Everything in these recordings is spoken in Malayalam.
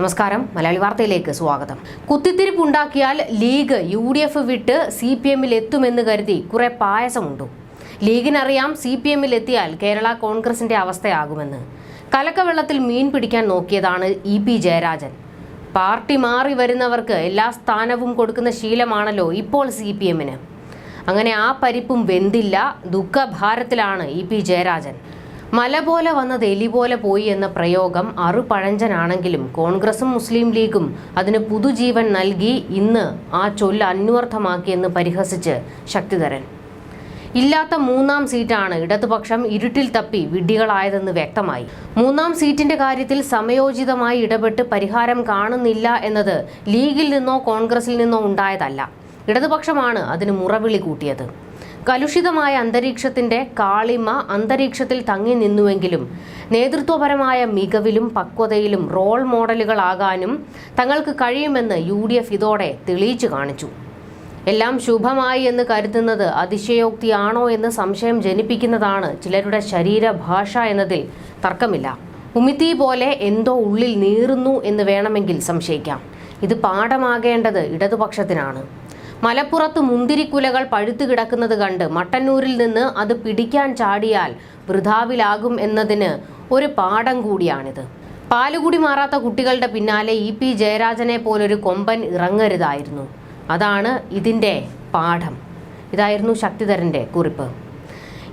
നമസ്കാരം. മലയാളി വാർത്തയിലേക്ക് സ്വാഗതം. കുത്തിത്തിരിപ്പുണ്ടാക്കിയാൽ ലീഗ് യു ഡി എഫ് വിട്ട് സി പി എമ്മിൽ എത്തുമെന്ന് കരുതി കുറെ പായസമുണ്ടു? ലീഗിനറിയാം സി പി എമ്മിൽ എത്തിയാൽ കേരള കോൺഗ്രസിന്റെ അവസ്ഥയാകുമെന്ന്. കലക്കവെള്ളത്തിൽ മീൻ പിടിക്കാൻ നോക്കിയതാണ് ഇ പി ജയരാജൻ. പാർട്ടി മാറി വരുന്നവർക്ക് എല്ലാ സ്ഥാനവും കൊടുക്കുന്ന ശീലമാണല്ലോ ഇപ്പോൾ സി പി എമ്മിന് അങ്ങനെ ആ പരിപ്പും വെന്തില്ല. ദുഃഖഭാരത്തിലാണ് ഇ പി ജയരാജൻ. മല പോലെ വന്നത് എലി പോലെ പോയി എന്ന പ്രയോഗം അറുപഴഞ്ചനാണെങ്കിലും കോൺഗ്രസും മുസ്ലിം ലീഗും അതിന് പുതുജീവൻ നൽകി ഇന്ന് ആ ചൊല്ല് അന്വർത്ഥമാക്കിയെന്ന് പരിഹസിച്ച് ശക്തിധരൻ. ഇല്ലാത്ത മൂന്നാം സീറ്റാണ് ഇടതുപക്ഷം ഇരുട്ടിൽ തപ്പി വിഡ്ഢികളായതെന്ന് വ്യക്തമായി. മൂന്നാം സീറ്റിന്റെ കാര്യത്തിൽ സമയോചിതമായി ഇടപെട്ട് പരിഹാരം കാണുന്നില്ല എന്നത് ലീഗിൽ നിന്നോ കോൺഗ്രസിൽ നിന്നോ ഉണ്ടായതല്ല. ഇടതുപക്ഷമാണ് അതിന് മുറവിളി കൂട്ടിയത്. കലുഷിതമായ അന്തരീക്ഷത്തിന്റെ കാളിമ അന്തരീക്ഷത്തിൽ തങ്ങി നിന്നുവെങ്കിലും നേതൃത്വപരമായ മികവിലും പക്വതയിലും റോൾ മോഡലുകളാകാനും തങ്ങൾക്ക് കഴിയുമെന്ന് യു ഡി എഫ് ഇതോടെ തെളിയിച്ചു കാണിച്ചു. എല്ലാം ശുഭമായി എന്ന് കരുതുന്നത് അതിശയോക്തിയാണോ എന്ന് സംശയം ജനിപ്പിക്കുന്നതാണ് ചിലരുടെ ശരീരഭാഷ എന്നതിൽ തർക്കമില്ല. ഉമിത്തി പോലെ എന്തോ ഉള്ളിൽ നീറുന്നു എന്ന് വേണമെങ്കിൽ സംശയിക്കാം. ഇത് പാഠമാകേണ്ടത് ഇടതുപക്ഷത്തിനാണ്. മലപ്പുറത്ത് മുന്തിരിക്കുലകൾ പഴുത്തു കിടക്കുന്നത് കണ്ട് മട്ടന്നൂരിൽ നിന്ന് അത് പിടിക്കാൻ ചാടിയാൽ വൃഥാവിലാകും എന്നതിന് ഒരു പാഠം കൂടിയാണിത്. പാലുകൂടി മാറാത്ത കുട്ടികളുടെ പിന്നാലെ ഇ പി ജയരാജനെ പോലൊരു കൊമ്പൻ ഇറങ്ങരുതായിരുന്നു. അതാണ് ഇതിന്റെ പാഠം. ഇതായിരുന്നു ശക്തിധരന്റെ കുറിപ്പ്.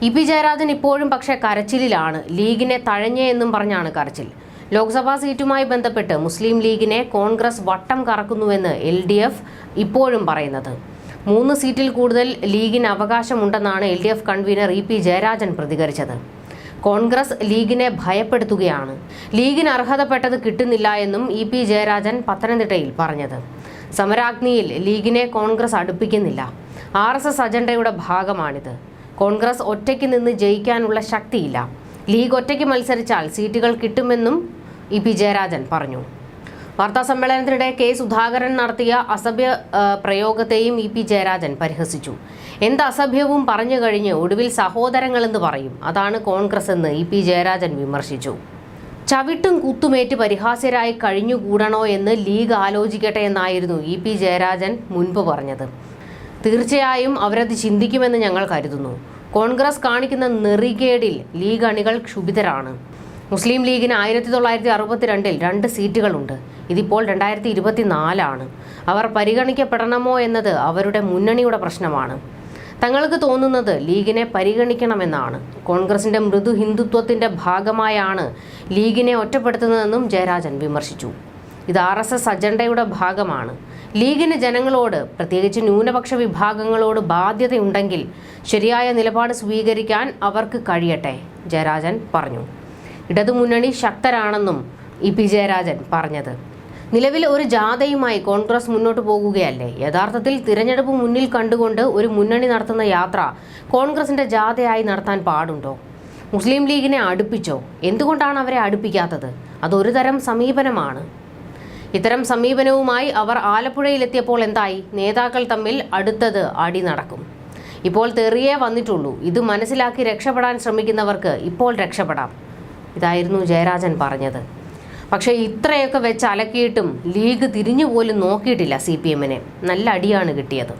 ഇ പി ജയരാജൻ ഇപ്പോഴും പക്ഷേ കരച്ചിലിലാണ്. ലീഗിനെ തഴഞ്ഞേ എന്നും പറഞ്ഞാണ് കരച്ചിൽ. ലോക്സഭാ സീറ്റുമായി ബന്ധപ്പെട്ട് മുസ്ലിം ലീഗിനെ കോൺഗ്രസ് വട്ടം കറക്കുന്നുവെന്ന് എൽ ഡി എഫ് ഇപ്പോഴും പറയുന്നത്. മൂന്ന് സീറ്റിൽ കൂടുതൽ ലീഗിന് അവകാശമുണ്ടെന്നാണ് L D F convener E P Jayarajan പ്രതികരിച്ചത്. കോൺഗ്രസ് ലീഗിനെ ഭയപ്പെടുത്തുകയാണ്. ലീഗിന് അർഹതപ്പെട്ടത് കിട്ടുന്നില്ല എന്നും ഇ പി ജയരാജൻ പത്തനംതിട്ടയിൽ പറഞ്ഞത്. സമരാഗ്നിയിൽ ലീഗിനെ കോൺഗ്രസ് അടുപ്പിക്കുന്നില്ല. ആർ എസ് എസ് അജണ്ടയുടെ ഭാഗമാണിത്. കോൺഗ്രസ് ഒറ്റയ്ക്ക് നിന്ന് ജയിക്കാനുള്ള ശക്തിയില്ല. ലീഗ് ഒറ്റയ്ക്ക് മത്സരിച്ചാൽ സീറ്റുകൾ കിട്ടുമെന്നും ഇ പി ജയരാജൻ പറഞ്ഞു. വാർത്താ സമ്മേളനത്തിനിടെ കെ സുധാകരൻ നടത്തിയ അസഭ്യ പ്രയോഗത്തെയും ഇ പി ജയരാജൻ പരിഹസിച്ചു. എന്ത് അസഭ്യവും പറഞ്ഞു കഴിഞ്ഞ് ഒടുവിൽ സഹോദരങ്ങളെന്ന് പറയും. അതാണ് കോൺഗ്രസ് എന്ന് ഇ പി ജയരാജൻ വിമർശിച്ചു. ചവിട്ടും കുത്തുമേറ്റ് പരിഹാസ്യരായി കഴിഞ്ഞുകൂടണോ എന്ന് ലീഗ് ആലോചിക്കട്ടെ എന്നായിരുന്നു ഇ പി ജയരാജൻ മുൻപ് പറഞ്ഞത്. തീർച്ചയായും അവരത് ചിന്തിക്കുമെന്ന് ഞങ്ങൾ കരുതുന്നു. കോൺഗ്രസ് കാണിക്കുന്ന നെറികേടിൽ ലീഗ് അണികൾ ക്ഷുഭിതരാണ്. മുസ്ലിം ലീഗിന് ആയിരത്തി തൊള്ളായിരത്തി അറുപത്തിരണ്ടിൽ രണ്ട് സീറ്റുകളുണ്ട്. ഇതിപ്പോൾ രണ്ടായിരത്തി ഇരുപത്തിനാലാണ്. അവർ പരിഗണിക്കപ്പെടണമോ എന്നത് അവരുടെ മുന്നണിയുടെ പ്രശ്നമാണ്. തങ്ങൾക്ക് തോന്നുന്നത് ലീഗിനെ പരിഗണിക്കണമെന്നാണ്. കോൺഗ്രസിന്റെ മൃദു ഹിന്ദുത്വത്തിന്റെ ഭാഗമായാണ് ലീഗിനെ ഒറ്റപ്പെടുത്തുന്നതെന്നും ജയരാജൻ വിമർശിച്ചു. ഇത് ആർ എസ് എസ് അജണ്ടയുടെ ഭാഗമാണ്. ലീഗിന് ജനങ്ങളോട് പ്രത്യേകിച്ച് ന്യൂനപക്ഷ വിഭാഗങ്ങളോട് ബാധ്യതയുണ്ടെങ്കിൽ ശരിയായ നിലപാട് സ്വീകരിക്കാൻ അവർക്ക് കഴിയട്ടെ ജയരാജൻ പറഞ്ഞു. ഇടതുമുന്നണി ശക്തരാണെന്നും ഇ പി ജയരാജൻ പറഞ്ഞത്. നിലവിൽ ഒരു ജാഥയുമായി കോൺഗ്രസ് മുന്നോട്ട് പോകുകയല്ലേ? യഥാർത്ഥത്തിൽ തിരഞ്ഞെടുപ്പ് മുന്നിൽ കണ്ടുകൊണ്ട് ഒരു മുന്നണി നടത്തുന്ന യാത്ര കോൺഗ്രസിന്റെ ജാഥയായി നടത്താൻ പാടുണ്ടോ? മുസ്ലിം ലീഗിനെ അടുപ്പിച്ചോ? എന്തുകൊണ്ടാണ് അവരെ അടുപ്പിക്കാത്തത്? അതൊരു തരം സമീപനമാണ്. ഇത്തരം സമീപനവുമായി അവർ ആലപ്പുഴയിലെത്തിയപ്പോൾ എന്തായി? നേതാക്കൾ തമ്മിൽ അടുത്തത് അടി നടക്കും. ഇപ്പോൾ തെറിയേ വന്നിട്ടുള്ളൂ. ഇത് മനസ്സിലാക്കി രക്ഷപ്പെടാൻ ശ്രമിക്കുന്നവർക്ക് ഇപ്പോൾ രക്ഷപ്പെടാം. ഇതായിരുന്നു ജയരാജൻ പറഞ്ഞത്. പക്ഷേ ഇത്രയൊക്കെ വെച്ച് അലക്കിയിട്ടും ലീഗ് തിരിഞ്ഞു പോലും നോക്കിയിട്ടില്ല സി പി എമ്മിനെ. നല്ല അടിയാണ് കിട്ടിയത്.